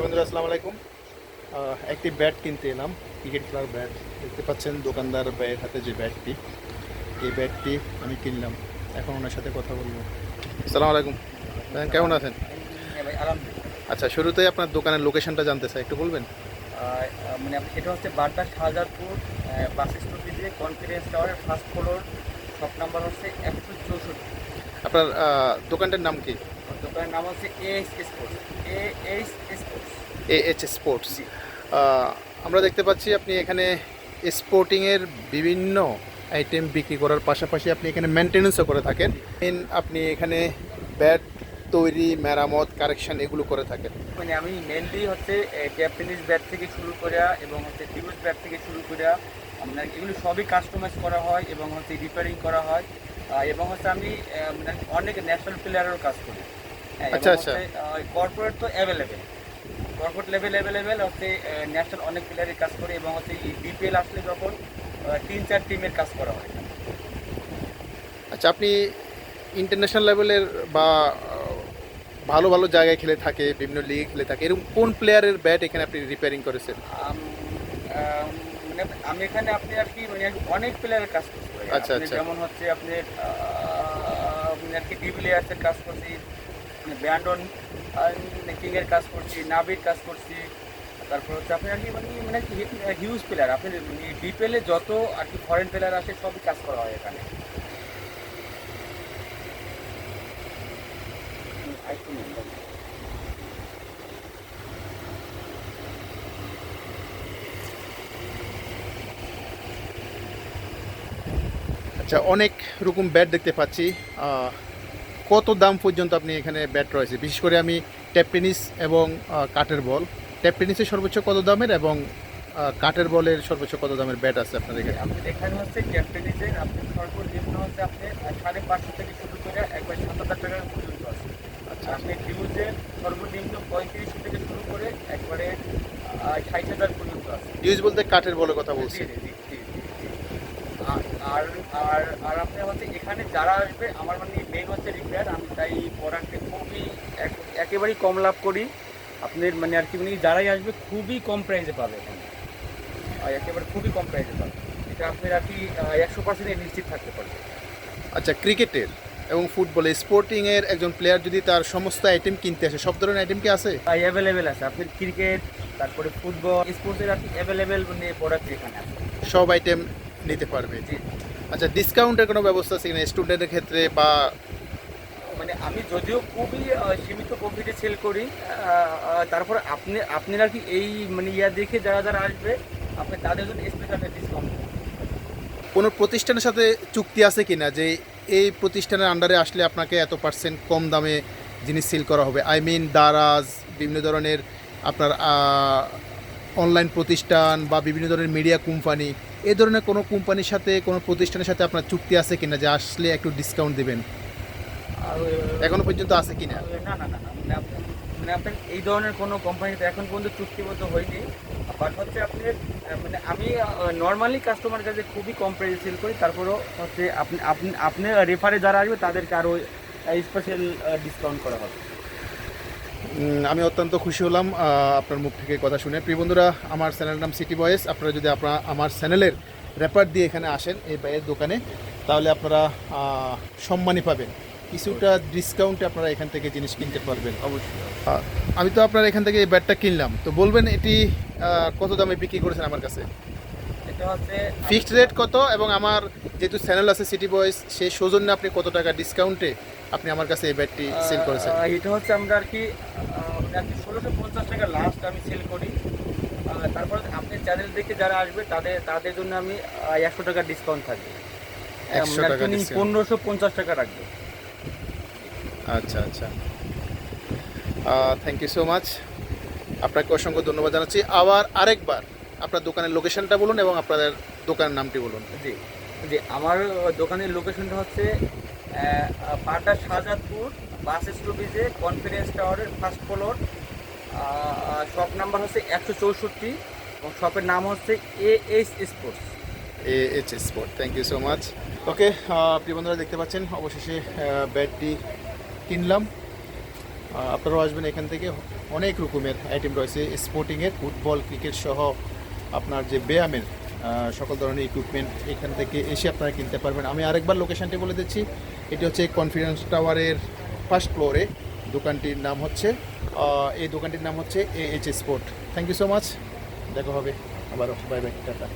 প্রিয় বন্ধুরা আসসালামু আলাইকুম। একটি ব্যাট কিনতে এলাম ক্রিকেট খেলার ব্যাট দেখতে পাচ্ছেন দোকানদার ভাইয়ের হাতে যে ব্যাটটি এই ব্যাটটি আমি কিনলাম। এখন ওনার সাথে কথা বলব। আসসালামু আলাইকুম। কেমন আছেন? হ্যাঁ আচ্ছা শুরুতেই আপনার দোকানের লোকেশনটা জানতে চাই একটু বলবেন? মানে এটা হচ্ছে বাড্ডা শাহজাদপুর বাস দিয়ে কনফিডেন্স টাওয়ারের ফার্স্ট ফ্লোর শপ নাম্বার হচ্ছে একশো চৌষট্টি। আপনার দোকানটার নাম কি? দোকানের নাম হচ্ছে A H sports A H sports জি। আমরা দেখতে পাচ্ছি আপনি এখানে স্পোর্টিংয়ের বিভিন্ন আইটেম বিক্রি করার পাশাপাশি আপনি এখানে মেনটেন্যান্সও করে থাকেন। মেন আপনি এখানে ব্যাট তৈরি মেরামত কারেকশন এগুলো করে থাকেন। মানে আমি মেনলি হচ্ছে জাপানিজ ব্যাট থেকে শুরু করে এবং হচ্ছে ডিউজ ব্যাট থেকে শুরু করে আপনার এগুলো সবই কাস্টমাইজ করা হয় এবং হচ্ছে রিপেয়ারিং করা হয়। এবং হচ্ছে আমি মানে অনেক ন্যাশনাল প্লেয়ারেরও কাজ করি। হ্যাঁ, আচ্ছা, আচ্ছা। কর্পোরেট তো অ্যাভেলেবেল কর্পোরেট লেভেল অ্যাভেলেবেল হচ্ছে ন্যাশনাল অনেক প্লেয়ারের কাজ করি এবং হচ্ছে বিপিএল আসলে যখন তিন চার টিমের কাজ করা হয়। আচ্ছা আপনি ইন্টারন্যাশনাল লেভেলের বা ভালো ভালো জায়গায় খেলে থাকে বিভিন্ন লিগে খেলে থাকে এরকম কোন প্লেয়ারের ব্যাট এখানে আপনি রিপেয়ারিং করেছেন? মানে আমি এখানে আপনি আর কি মানে অনেক প্লেয়ারের কাজ করছি। আচ্ছা, আচ্ছা। যেমন হচ্ছে আপনি আর কি ডিভিলিয়ার্সের কাজ করছি ব্যান্ডন কিং এর কাজ করছি নাবির কাজ করছি, তারপর হচ্ছে আপনি আর কি মানে মানে হিউজ প্লেয়ার আপনি বিপিএল এ যত আর কি ফরেন প্লেয়ার আসে সবই কাজ করা হয় এখানে। আচ্ছা অনেক রকম ব্যাট দেখতে পাচ্ছি কত দাম পর্যন্ত আপনি এখানে ব্যাট রয়েছে? বিশেষ করে আমি ট্যাপ টেনিস এবং কাঠের বল ট্যাপ টেনিসের সর্বোচ্চ কত দামের এবং কাঠের বলের সর্বোচ্চ কত দামের ব্যাট আছে আপনার এখানে আপনি এখানে হচ্ছে ক্যাপ্টেনিজের আপনি সর্বনিম্ন হচ্ছে আপনি সাড়ে পাঁচশো থেকে শুরু করে একবার সাত হাজার টাকা পর্যন্ত আছে। আচ্ছা আর আপনি ডিউজের সর্বনিম্ন পঁয়ত্রিশশো থেকে শুরু করে একবারে ষাট হাজার পর্যন্ত আছে। ইউজ বলতে কাঠের বলের কথা বলছি। আর আর আর আর আপনি হচ্ছে এখানে যারা আসবে আমার মানে মেন হচ্ছে রিপেয়ার আমি তাই প্রোডাক্টে খুবই একেবারেই কম লাভ করি। আপনার মানে আর কি মানে যারাই আসবে খুবই কম প্রাইসে পাবে এখানে। আর একেবারে খুবই কম প্রাইসে পাবে। এটা আপনার আর কি একশো পার্সেন্ট নিশ্চিত থাকতে পারবে আচ্ছা ক্রিকেটের এবং ফুটবলে স্পোর্টিংয়ের একজন প্লেয়ার যদি তার সমস্ত আইটেম কিনতে আসে সব ধরনের আইটেম কি আছে? অ্যাভেলেবেল আছে। আপনার ক্রিকেট তারপরে ফুটবল স্পোর্টসের আর কি অ্যাভেলেবেল মানে প্রোডাক্ট এখানে। আছে সব আইটেম নিতে পারবে জি। আচ্ছা ডিসকাউন্টের কোনো ব্যবস্থা আছে কিনা? স্টুডেন্টের ক্ষেত্রে বা মানে আমি যদিও খুবই সীমিত প্রফিটে সেল করি তারপর আপনি আপনারা কি এই মানে ইয়া দেখে যারা যারা আসবে আপনি তাদের জন্য স্পেশাল ডিসকাউন্ট কোনো প্রতিষ্ঠানের সাথে চুক্তি আছে কিনা যে এই প্রতিষ্ঠানের আন্ডারে আসলে আপনাকে এত পার্সেন্ট কম দামে জিনিস সেল করা হবে? আই মিন দারাজ বিভিন্ন ধরনের আপনার অনলাইন প্রতিষ্ঠান বা বিভিন্ন ধরনের মিডিয়া কোম্পানি এই ধরনের কোনো কোম্পানির সাথে কোনো প্রতিষ্ঠানের সাথে আপনার চুক্তি আছে কিনা যে আসলে একটু ডিসকাউন্ট দেবেন? এখনও পর্যন্ত আছে কিনা? না না না না মানে আপনি- মানে আপনার এই ধরনের কোনো কোম্পানিতে এখন পর্যন্ত চুক্তিবদ্ধ হয়নি বাট হচ্ছে আপনি মানে আমি নর্মালি কাস্টমার কাছে খুবই কম প্রাইসে সেল করি তারপরেও হচ্ছে আপনি আপনি আপনি রেফারে যারা আসবে তাদেরকে আরও স্পেশাল ডিসকাউন্ট করা হবে। আমি অত্যন্ত খুশি হলাম আপনার মুখ থেকে কথা শুনে। প্রিয় বন্ধুরা আমার চ্যানেলের নাম সিটি বয়েস আপনারা যদি আপনারা আমার চ্যানেলের র্যাপার দিয়ে এখানে আসেন এই বাইয়ের দোকানে তাহলে আপনারা সম্মানই পাবেন। কিছুটা ডিসকাউন্টে আপনারা এখান থেকে জিনিস কিনতে পারবেন। অবশ্যই। আমি তো আপনার এখান থেকে এই ব্যাটটা কিনলাম। তো বলবেন এটি কত দামে বিক্রি করেছেন আমার কাছে? এটা হচ্ছে ফিক্সড রেট কত? এবং আমার যেহেতু চ্যানেল আছে সিটি বয়েস সেই সৌজন্যে আপনি কত টাকা ডিসকাউন্টে আপনি আমার কাছে এই ব্যাটটি সেল করেছেন। এটা হচ্ছে আমরা আর কি ষোলোশো পঞ্চাশ টাকা লাস্ট আমি সেল করি। তারপর আপনি চ্যানেল দেখে যারা আসবে তাদের তাদের জন্য আমি একশো টাকা ডিসকাউন্ট থাকবে। 100 টাকা discount। পনেরোশো পঞ্চাশ টাকা রাখবে। আচ্ছা আচ্ছা। থ্যাংক ইউ সো মাচ আপনাকে অসংখ্য ধন্যবাদ জানাচ্ছি। আবার আরেকবার আপনার দোকানের লোকেশনটা বলুন এবং আপনাদের দোকানের নামটি বলুন। জি। জি, আমার দোকানের লোকেশনটা হচ্ছে পাটা শাহজাদপুর বাস স্টপেজে কনফিডেন্স টাওয়ারের ফার্স্ট ফ্লোর শপ নাম্বার হচ্ছে একশো চৌষট্টি এবং শপের নাম হচ্ছে A H sports A H sport thank you so much okay প্রিয় বন্ধুরা, দেখতে পাচ্ছেন, অবশেষে ব্যাটটি কিনলাম। আপনারাও আসবেন এখান থেকে। অনেক রকমের আইটেম রয়েছে স্পোর্টিংয়ের ফুটবল ক্রিকেট সহ আপনার যে ব্যায়ামের সকল ধরনের ইকুইপমেন্ট এখান থেকে এসে আপনারা কিনতে পারবেন। আমি আরেকবার লোকেশানটি বলে দিচ্ছি। এটি হচ্ছে কনফিডেন্স টাওয়ারের ফার্স্ট ফ্লোরে দোকানটির নাম হচ্ছে এই দোকানটির নাম হচ্ছে A H sport thank you so much দেখা হবে আবারও। Bye bye tata.